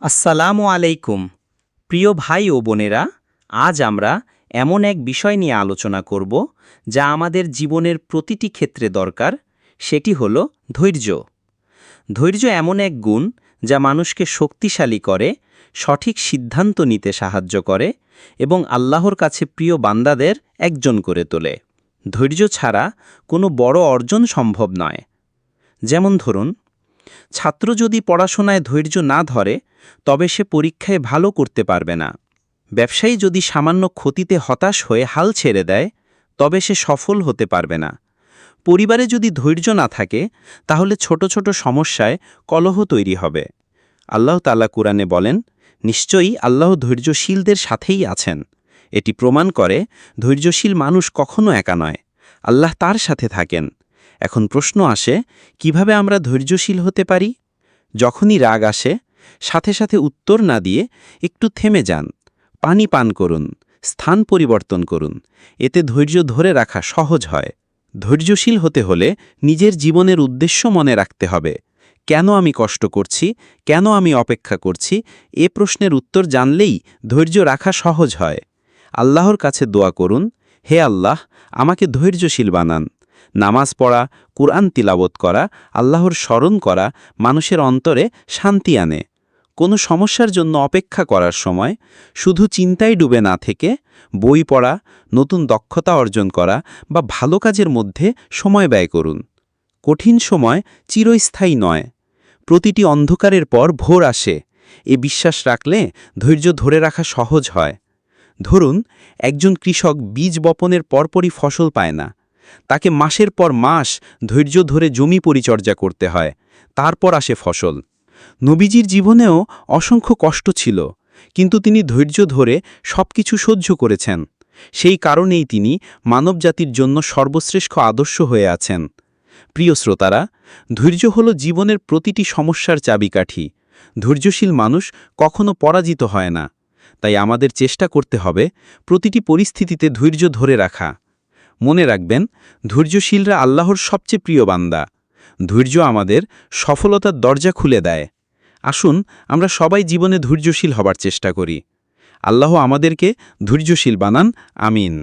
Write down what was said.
আসসালামু আলাইকুম। প্রিয় ভাই ও বোনেরা, আজ আমরা এমন এক বিষয় নিয়ে আলোচনা করব যা আমাদের জীবনের প্রতিটি ক্ষেত্রে দরকার, সেটি হল ধৈর্য। ধৈর্য এমন এক গুণ যা মানুষকে শক্তিশালী করে, সঠিক সিদ্ধান্ত নিতে সাহায্য করে এবং আল্লাহর কাছে প্রিয় বান্দাদের একজন করে তোলে। ধৈর্য ছাড়া কোনো বড় অর্জন সম্ভব নয়। যেমন ধরুন ছাত্র যদি পড়াশোনায় ধৈর্য না ধরে, তবে সে পরীক্ষায় ভালো করতে পারবে না। ব্যবসায়ী যদি সামান্য ক্ষতিতে হতাশ হয়ে হাল ছেড়ে দেয়, তবে সে সফল হতে পারবে না। পরিবারে যদি ধৈর্য না থাকে, তাহলে ছোট ছোট সমস্যায় কলহ তৈরি হবে। আল্লাহ তাল্লাহ কুরআনে বলেন, নিশ্চয়ই আল্লাহ ধৈর্যশীলদের সাথেই আছেন। এটি প্রমাণ করে ধৈর্যশীল মানুষ কখনো একা নয়, আল্লাহ তার সাথে থাকেন। এখন প্রশ্ন আসে, কীভাবে আমরা ধৈর্যশীল হতে পারি? যখনই রাগ আসে, সাথে সাথে উত্তর না দিয়ে একটু থেমে যান, পানি পান করুন, স্থান পরিবর্তন করুন, এতে ধৈর্য ধরে রাখা সহজ হয়। ধৈর্যশীল হতে হলে নিজের জীবনের উদ্দেশ্য মনে রাখতে হবে, কেন আমি কষ্ট করছি, কেন আমি অপেক্ষা করছি, এ প্রশ্নের উত্তর জানলেই ধৈর্য রাখা সহজ হয়। আল্লাহর কাছে দোয়া করুন, হে আল্লাহ, আমাকে ধৈর্যশীল বানান। নামাজ পড়া, কুরআন তিলাবত করা, আল্লাহর স্মরণ করা, মানুষের অন্তরে শান্তি আনে। কোনো সমস্যার জন্য অপেক্ষা করার সময় শুধু চিন্তায় ডুবে না থেকে বই পড়া, নতুন দক্ষতা অর্জন করা বা ভালো কাজের মধ্যে সময় ব্যয় করুন। কঠিন সময় চিরস্থায়ী নয়। প্রতিটি অন্ধকারের পর ভোর আসে। এ বিশ্বাস রাখলে ধৈর্য ধরে রাখা সহজ হয়। ধরুন, একজন কৃষক বীজ বপনের পরপরই ফসল পায় না। তাকে মাসের পর মাস ধৈর্য ধরে জমি পরিচর্যা করতে হয়, তারপর আসে ফসল। নবীজির জীবনেও অসংখ্য কষ্ট ছিল, কিন্তু তিনি ধৈর্য ধরে সবকিছু সহ্য করেছেন। সেই কারণেই তিনি মানবজাতির জন্য সর্বশ্রেষ্ঠ আদর্শ হয়ে আছেন। প্রিয় শ্রোতারা, ধৈর্য হল জীবনের প্রতিটি সমস্যার চাবিকাঠি। ধৈর্যশীল মানুষ কখনো পরাজিত হয় না। তাই আমাদের চেষ্টা করতে হবে প্রতিটি পরিস্থিতিতে ধৈর্য ধরে রাখা। মনে রাখবেন, ধৈর্যশীলরা আল্লাহর সবচেয়ে প্রিয় বান্দা। ধৈর্য আমাদের সফলতার দরজা খুলে দেয়। আসুন, আমরা সবাই জীবনে ধৈর্যশীল হবার চেষ্টা করি। আল্লাহ আমাদেরকে ধৈর্যশীল বানান, আমিন।